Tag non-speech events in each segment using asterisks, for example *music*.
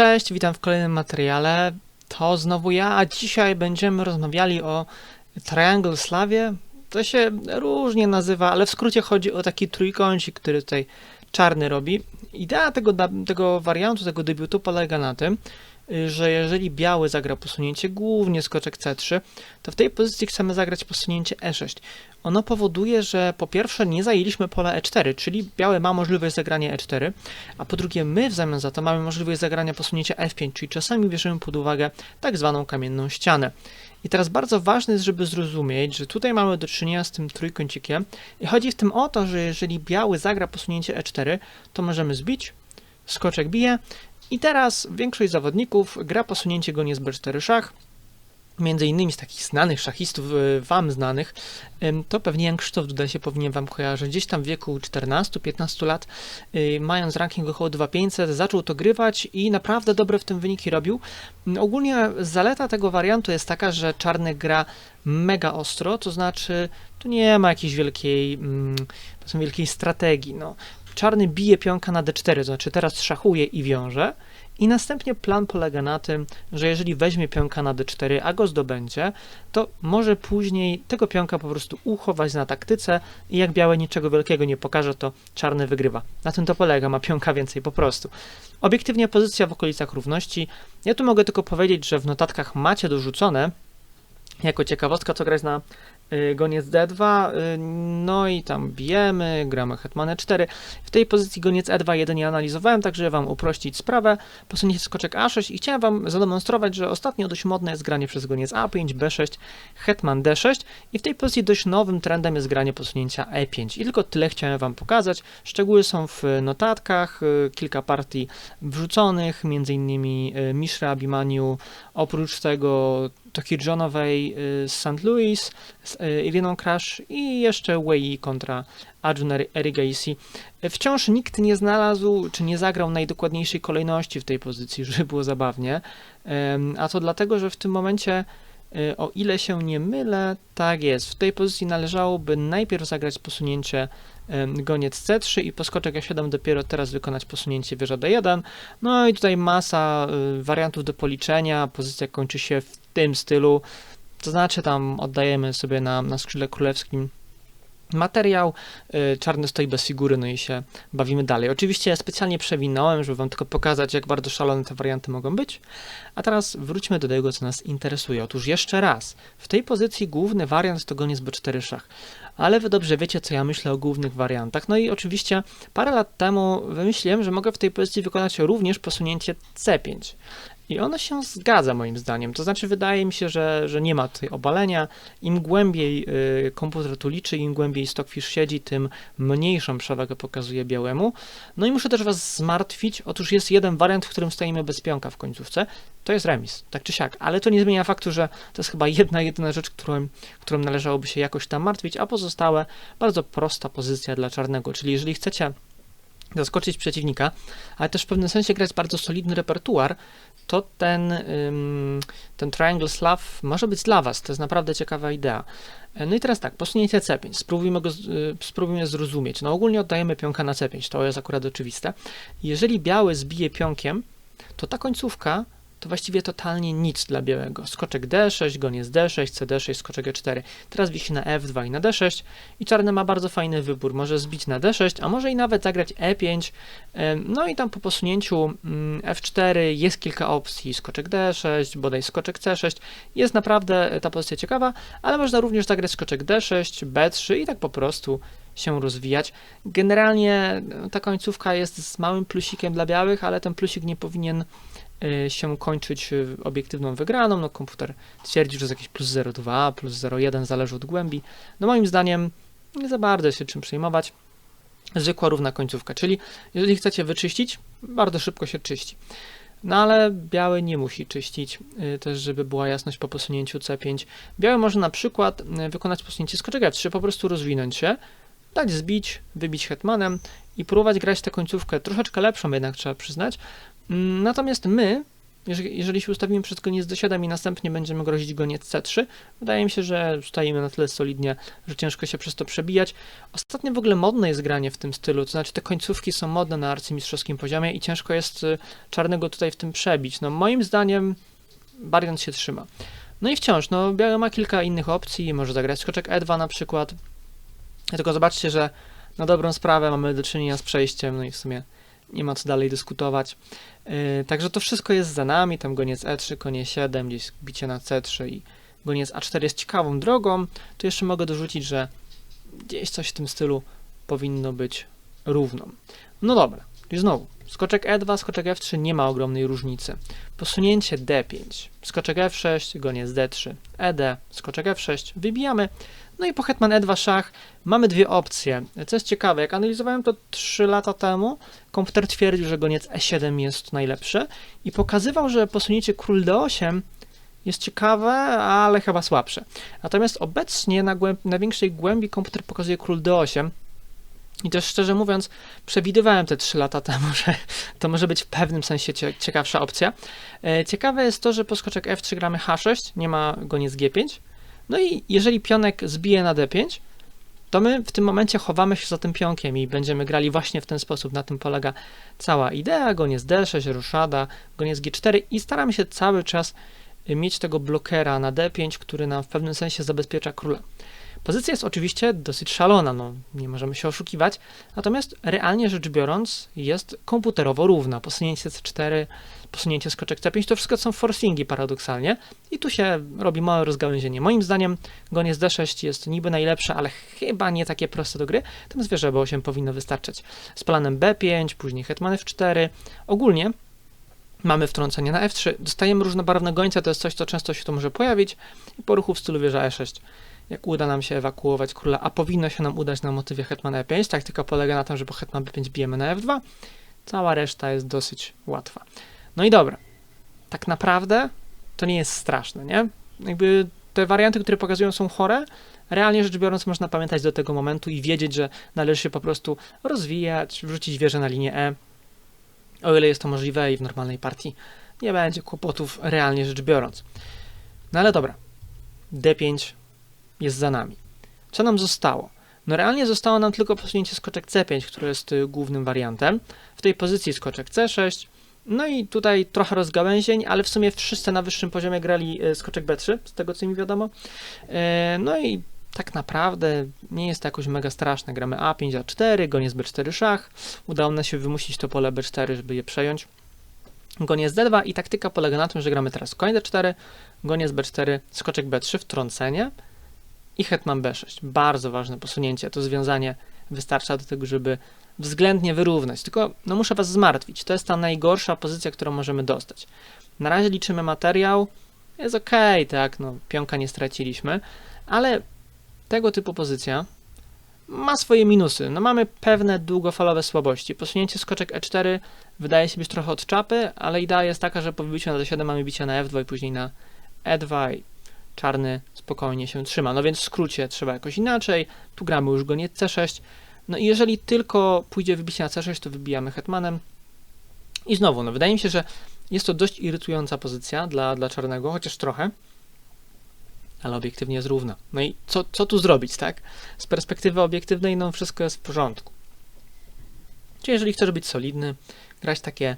Cześć, witam w kolejnym materiale. To znowu ja, a dzisiaj będziemy rozmawiali o Triangle Slawie. To się różnie nazywa, ale w skrócie chodzi o taki trójkącik, który tutaj czarny robi. Idea tego, tego wariantu, tego debiutu polega na tym, że jeżeli biały zagra posunięcie głównie skoczek C3, to w tej pozycji chcemy zagrać posunięcie E6. Ono powoduje, że po pierwsze nie zajęliśmy pola E4, czyli białe ma możliwość zagrania E4, a po drugie my w zamian za to mamy możliwość zagrania posunięcia F5, czyli czasami bierzemy pod uwagę tak zwaną kamienną ścianę. I teraz bardzo ważne jest, żeby zrozumieć, że tutaj mamy do czynienia z tym trójkącikiem i chodzi w tym o to, że jeżeli biały zagra posunięcie E4, to możemy zbić, skoczek bije i teraz większość zawodników gra posunięcie goniec B4 szach, między innymi z takich znanych szachistów, y, wam znanych, to pewnie Jan Krzysztof Duda się powinien wam kojarzyć. Gdzieś tam w wieku 14-15 lat, y, mając ranking około 2500, zaczął to grywać i naprawdę dobre w tym wyniki robił. Ogólnie zaleta tego wariantu jest taka, że czarny gra mega ostro, to znaczy tu nie ma jakiejś wielkiej, mm, wielkiej strategii. No. Czarny bije pionka na d4, to znaczy teraz szachuje i wiąże. I następnie plan polega na tym, że jeżeli weźmie pionka na d4, a go zdobędzie, to może później tego pionka po prostu uchować na taktyce i jak białe niczego wielkiego nie pokaże, to czarny wygrywa. Na tym to polega, ma pionka więcej po prostu. Obiektywnie pozycja w okolicach równości. Ja tu mogę tylko powiedzieć, że w notatkach macie dorzucone jako ciekawostka, co grać na goniec D2, y, no i tam bijemy, gramy hetmane 4. W tej pozycji goniec E2 jedynie analizowałem, tak żeby wam uprościć sprawę, posunięcie skoczek A6 i chciałem wam zademonstrować, że ostatnio dość modne jest granie przez goniec A5, B6, hetman D6 i w tej pozycji dość nowym trendem jest granie posunięcia E5. I tylko tyle chciałem wam pokazać. Szczegóły są w notatkach, y, kilka partii wrzuconych, y, Mishra Abimaniu, oprócz tego Tokirjonowej y, z St. Louis, z y, Iriną Crash i jeszcze Wei kontra Arjun Eri- Erigaisi. Wciąż nikt nie znalazł, czy nie zagrał najdokładniejszej kolejności w tej pozycji, *laughs* żeby było zabawnie, a to dlatego, że w tym momencie, y, o ile się nie mylę, tak jest, w tej pozycji należałoby najpierw zagrać posunięcie goniec C3 i po skoczek A7 dopiero teraz wykonać posunięcie wieża D1. No i tutaj masa y, wariantów do policzenia, pozycja kończy się w tym stylu, to znaczy tam oddajemy sobie na, na skrzydle królewskim materiał, y, czarny stoi bez figury, no i się bawimy dalej. Oczywiście ja specjalnie przewinąłem, żeby wam tylko pokazać, jak bardzo szalone te warianty mogą być. A teraz wróćmy do tego, co nas interesuje. Otóż jeszcze raz, w tej pozycji główny wariant to goniec B4 szach. Ale wy dobrze wiecie, co ja myślę o głównych wariantach. No i oczywiście parę lat temu wymyśliłem, że mogę w tej pozycji wykonać również posunięcie C5. I ono się zgadza moim zdaniem. To znaczy, wydaje mi się, że, że nie ma tutaj obalenia. Im głębiej y, komputer tu liczy, im głębiej Stockfish siedzi, tym mniejszą przewagę pokazuje białemu. No i muszę też Was zmartwić. Otóż jest jeden wariant, w którym stoimy bez pionka w końcówce. To jest remis, tak czy siak. Ale to nie zmienia faktu, że to jest chyba jedna, jedyna rzecz, którą, którą należałoby się jakoś tam martwić, a pozostałe bardzo prosta pozycja dla czarnego. Czyli jeżeli chcecie zaskoczyć przeciwnika, ale też w pewnym sensie grać bardzo solidny repertuar, to ten, ten Triangle Slav może być dla Was. To jest naprawdę ciekawa idea. No i teraz tak, posunięcie C5. Spróbujmy, go, y, spróbujmy zrozumieć. No ogólnie oddajemy pionka na C5, to jest akurat oczywiste. Jeżeli biały zbije pionkiem, to ta końcówka to właściwie totalnie nic dla białego. Skoczek D6, goniec D6, CD6, skoczek E4. Teraz wisi na F2 i na D6 i czarny ma bardzo fajny wybór. Może zbić na D6, a może i nawet zagrać E5. Em, No i tam po posunięciu mm, F4 jest kilka opcji. Skoczek D6, bodaj skoczek C6. Jest naprawdę ta pozycja ciekawa, ale można również zagrać skoczek D6, B3 i tak po prostu się rozwijać. Generalnie no, ta końcówka jest z małym plusikiem dla białych, ale ten plusik nie powinien się kończyć y, obiektywną wygraną. No, komputer twierdzi, że jest jakieś plus 0,2, plus 0,1, zależy od głębi. No moim zdaniem nie za bardzo się czym przejmować. Zwykła równa końcówka, czyli jeżeli chcecie wyczyścić, bardzo szybko się czyści. No ale biały nie musi czyścić, y, też żeby była jasność po posunięciu C5. Biały może na przykład y, wykonać posunięcie skoczek F3, po prostu rozwinąć się, dać zbić, wybić hetmanem i próbować grać tę końcówkę troszeczkę lepszą jednak trzeba przyznać. Natomiast my jeżeli, się ustawimy przed goniec D7 i następnie będziemy grozić goniec C3, wydaje mi się, że stoimy na tyle solidnie, że ciężko się przez to przebijać. Ostatnio w ogóle modne jest granie w tym stylu, to znaczy te końcówki są modne na arcymistrzowskim poziomie i ciężko jest y, czarnego tutaj w tym przebić. No moim zdaniem wariant się trzyma. No i wciąż, no biały ma kilka innych opcji, może zagrać skoczek E2 na przykład. Tylko zobaczcie, że na dobrą sprawę mamy do czynienia z przejściem, no i w sumie nie ma co dalej dyskutować. Yy, także to wszystko jest za nami, tam goniec E3, konie 7, gdzieś bicie na C3 i goniec A4 jest ciekawą drogą. Tu jeszcze mogę dorzucić, że gdzieś coś w tym stylu powinno być równo. No dobra, i znowu, skoczek E2, skoczek F3 nie ma ogromnej różnicy. Posunięcie D5, skoczek F6, goniec D3, ED, skoczek F6, wybijamy. No i po hetman E2 szach mamy dwie opcje. Co jest ciekawe, jak analizowałem to 3 lata temu, komputer twierdził, że goniec E7 jest najlepszy i pokazywał, że posunięcie król D8 jest ciekawe, ale chyba słabsze. Natomiast obecnie na, głęb- na większej głębi komputer pokazuje król D8, i też szczerze mówiąc, przewidywałem te 3 lata temu, *laughs* że to może być w pewnym sensie cie, ciekawsza opcja. E, ciekawe jest to, że po skoczek F3 gramy H6, nie ma goniec G5. No i jeżeli pionek zbije na D5, to my w tym momencie chowamy się za tym pionkiem i będziemy grali właśnie w ten sposób. Na tym polega cała idea. Goniec D6, ruszada, goniec G4 i staramy się cały czas mieć tego blokera na D5, który nam w pewnym sensie zabezpiecza króla. Pozycja jest oczywiście dosyć szalona, no nie możemy się oszukiwać, natomiast realnie rzecz biorąc jest komputerowo równa. Posunięcie C4, posunięcie skoczek C5 to wszystko są forcingi paradoksalnie i tu się robi małe rozgałęzienie. Moim zdaniem goniec D6 jest niby najlepsze, ale chyba nie takie proste do gry, natomiast wieża B8 powinno wystarczyć. Z planem B5, później hetman F4. Ogólnie mamy wtrącenie na F3, dostajemy różnobarwne gońce, to jest coś, co często się tu może pojawić i po ruchu w stylu wieża E6 jak uda nam się ewakuować króla, a powinno się nam udać na motywie hetman e5. Taktyka polega na tym, że po hetman b5 bijemy na f2. Cała reszta jest dosyć łatwa. No i dobra. Tak naprawdę to nie jest straszne, nie? Jakby te warianty, które pokazują są chore, realnie rzecz biorąc można pamiętać do tego momentu i wiedzieć, że należy się po prostu rozwijać, wrzucić wieżę na linię E, o ile jest to możliwe i w normalnej partii nie będzie kłopotów realnie rzecz biorąc. No ale dobra. D5 jest za nami. Co nam zostało? No realnie zostało nam tylko posunięcie skoczek C5, który jest y, głównym wariantem. W tej pozycji skoczek C6. No i tutaj trochę rozgałęzień, ale w sumie wszyscy na wyższym poziomie grali y, skoczek B3, z tego co mi wiadomo. E, no i tak naprawdę nie jest to jakoś mega straszne. Gramy A5, A4, goniec B4 szach. Udało nam się wymusić to pole B4, żeby je przejąć. Goniec D2 i taktyka polega na tym, że gramy teraz koń D4, goniec B4, skoczek B3, wtrącenie i hetman b6. Bardzo ważne posunięcie. To związanie wystarcza do tego, żeby względnie wyrównać. Tylko no muszę was zmartwić. To jest ta najgorsza pozycja, którą możemy dostać. Na razie liczymy materiał. Jest ok, tak, no pionka nie straciliśmy, ale tego typu pozycja ma swoje minusy. No mamy pewne długofalowe słabości. Posunięcie skoczek e4 wydaje się być trochę od czapy, ale idea jest taka, że po wybiciu na d7 mamy bicie na f2 i później na e2 i czarny spokojnie się trzyma. No więc w skrócie trzeba jakoś inaczej. Tu gramy już go nie C6. No i jeżeli tylko pójdzie wybicie na C6, to wybijamy hetmanem. I znowu, no wydaje mi się, że jest to dość irytująca pozycja dla, dla czarnego, chociaż trochę, ale obiektywnie jest równa. No i co, co tu zrobić, tak? Z perspektywy obiektywnej, no wszystko jest w porządku. Czyli jeżeli chcesz być solidny, grać takie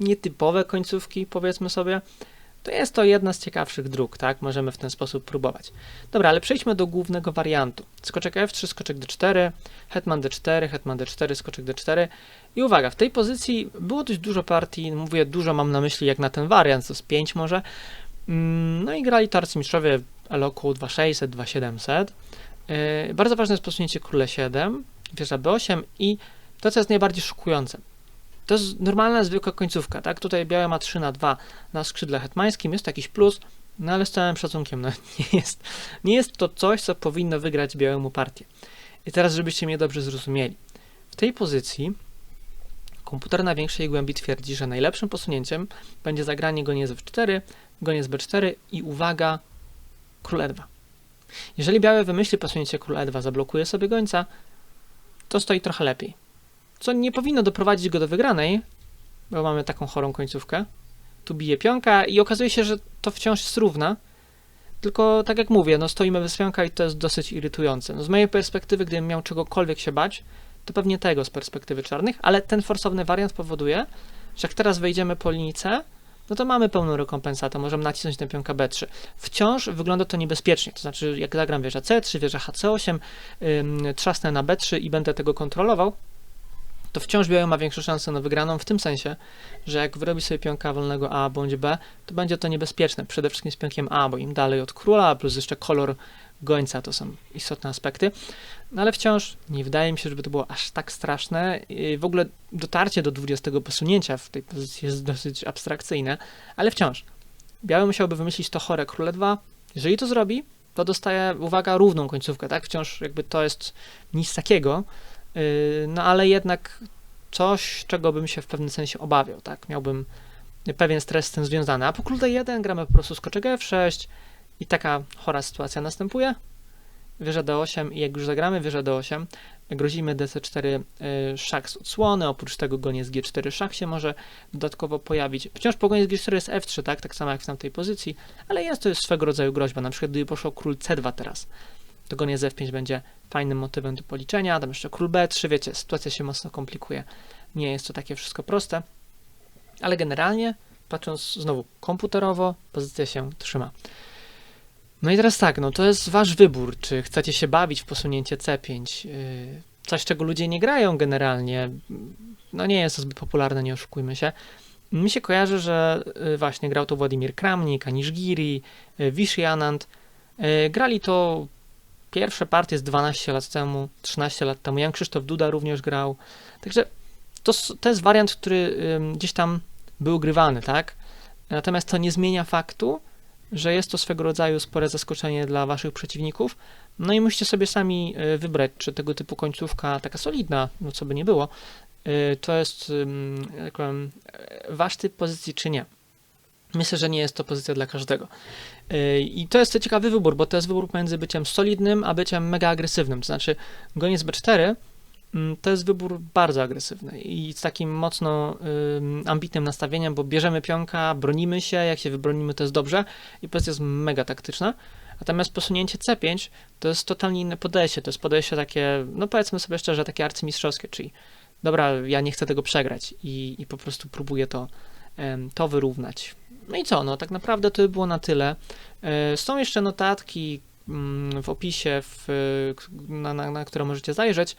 nietypowe końcówki, powiedzmy sobie, to jest to jedna z ciekawszych dróg, tak? Możemy w ten sposób próbować. Dobra, ale przejdźmy do głównego wariantu. Skoczek F3, skoczek D4, hetman D4, hetman D4, skoczek D4. I uwaga, w tej pozycji było dość dużo partii, mówię dużo, mam na myśli jak na ten wariant, to z 5 może. Mm, no i grali to arcymistrzowie Eloku 2600, 2700. Yy, bardzo ważne jest posunięcie króle 7, wieża B8 i to, co jest najbardziej szokujące. To jest normalna, zwykła końcówka, tak? Tutaj białe ma 3 na 2 na skrzydle hetmańskim, jest jakiś plus, no ale z całym szacunkiem, no *laughs* nie jest, nie jest to coś, co powinno wygrać białemu partię. I teraz, żebyście mnie dobrze zrozumieli. W tej pozycji komputer na większej głębi twierdzi, że najlepszym posunięciem będzie zagranie goniec f4, goniec b4 i uwaga, król e2. Jeżeli białe wymyśli posunięcie król e2, zablokuje sobie gońca, to stoi trochę lepiej co nie powinno doprowadzić go do wygranej, bo mamy taką chorą końcówkę, tu bije pionka i okazuje się, że to wciąż jest równa. Tylko tak jak mówię, no stoimy bez pionka i to jest dosyć irytujące. No z mojej perspektywy, gdybym miał czegokolwiek się bać, to pewnie tego z perspektywy czarnych, ale ten forsowny wariant powoduje, że jak teraz wejdziemy po linijce, no to mamy pełną rekompensatę, możemy nacisnąć tę pionkę B3. Wciąż wygląda to niebezpiecznie, to znaczy jak zagram wieża C3, wieża HC8, ym, trzasnę na B3 i będę tego kontrolował, to wciąż biały ma większe szanse na wygraną w tym sensie, że jak wyrobi sobie pionka wolnego A bądź B, to będzie to niebezpieczne, przede wszystkim z pionkiem A, bo im dalej od króla, plus jeszcze kolor gońca, to są istotne aspekty. No ale wciąż nie wydaje mi się, żeby to było aż tak straszne. W ogóle dotarcie do 20 posunięcia w tej pozycji jest dosyć abstrakcyjne, ale wciąż. Biały musiałby wymyślić to chore króle 2. Jeżeli to zrobi, to dostaje, uwaga, równą końcówkę, tak? Wciąż jakby to jest nic takiego, no ale jednak coś, czego bym się w pewnym sensie obawiał, tak? Miałbym pewien stres z tym związany. A po król D1 gramy po prostu skoczek F6 i taka chora sytuacja następuje. Wieża D8 i jak już zagramy wieżę D8, grozimy DC4 y, szach z odsłony, oprócz tego goniec G4 szach się może dodatkowo pojawić. Wciąż po goniec G4 jest F3, tak, tak samo jak w tamtej pozycji, ale jest to jest swego rodzaju groźba. Na przykład gdyby poszło król C2 teraz, to goniec F5 będzie fajnym motywem do policzenia, tam jeszcze król B3, wiecie, sytuacja się mocno komplikuje. Nie jest to takie wszystko proste, ale generalnie, patrząc znowu komputerowo, pozycja się trzyma. No i teraz tak, no to jest wasz wybór, czy chcecie się bawić w posunięcie C5, yy, coś czego ludzie nie grają generalnie, no nie jest to zbyt popularne, nie oszukujmy się. Mi się kojarzy, że yy, właśnie grał to Władimir Kramnik, Anish Giri, yy, Vishy Anand. Grali to pierwsze partie z 12 lat temu, 13 lat temu. Jan Krzysztof Duda również grał. Także to, to jest wariant, który gdzieś tam był grywany, tak? Natomiast to nie zmienia faktu, że jest to swego rodzaju spore zaskoczenie dla waszych przeciwników. No i musicie sobie sami y, wybrać, czy tego typu końcówka, taka solidna, no co by nie było, y, to jest jak powiem, wasz typ pozycji, czy nie. Myślę, że nie jest to pozycja dla każdego. Y, I to jest ciekawy wybór, bo to jest wybór pomiędzy byciem solidnym, a byciem mega agresywnym. To znaczy, goniec B4 mm, to jest wybór bardzo agresywny i z takim mocno ym, ambitnym nastawieniem, bo bierzemy pionka, bronimy się, jak się wybronimy, to jest dobrze i pozycja jest mega taktyczna. Natomiast posunięcie C5 to jest totalnie inne podejście. To jest podejście takie, no powiedzmy sobie szczerze, takie arcymistrzowskie, czyli dobra, ja nie chcę tego przegrać i, i po prostu próbuję to, to wyrównać. No i co, no tak naprawdę to by było na tyle. E, Są jeszcze notatki mm, w opisie, w, na, na, na które możecie zajrzeć,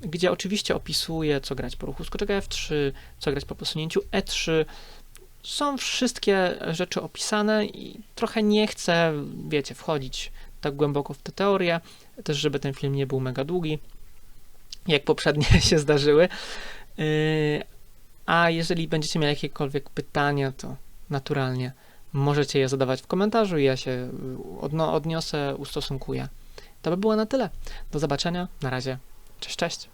gdzie oczywiście opisuję, co grać po ruchu skoczek F3, co grać po posunięciu E3. Są wszystkie rzeczy opisane i trochę nie chcę, wiecie, wchodzić tak głęboko w tę teorię, też żeby ten film nie był mega długi, jak poprzednie *laughs* się zdarzyły. Yy, A jeżeli będziecie mieli jakiekolwiek pytania, to naturalnie możecie je zadawać w komentarzu i ja się y, odniosę, ustosunkuję. To by było na tyle. Do zobaczenia. Na razie. Cześć, cześć.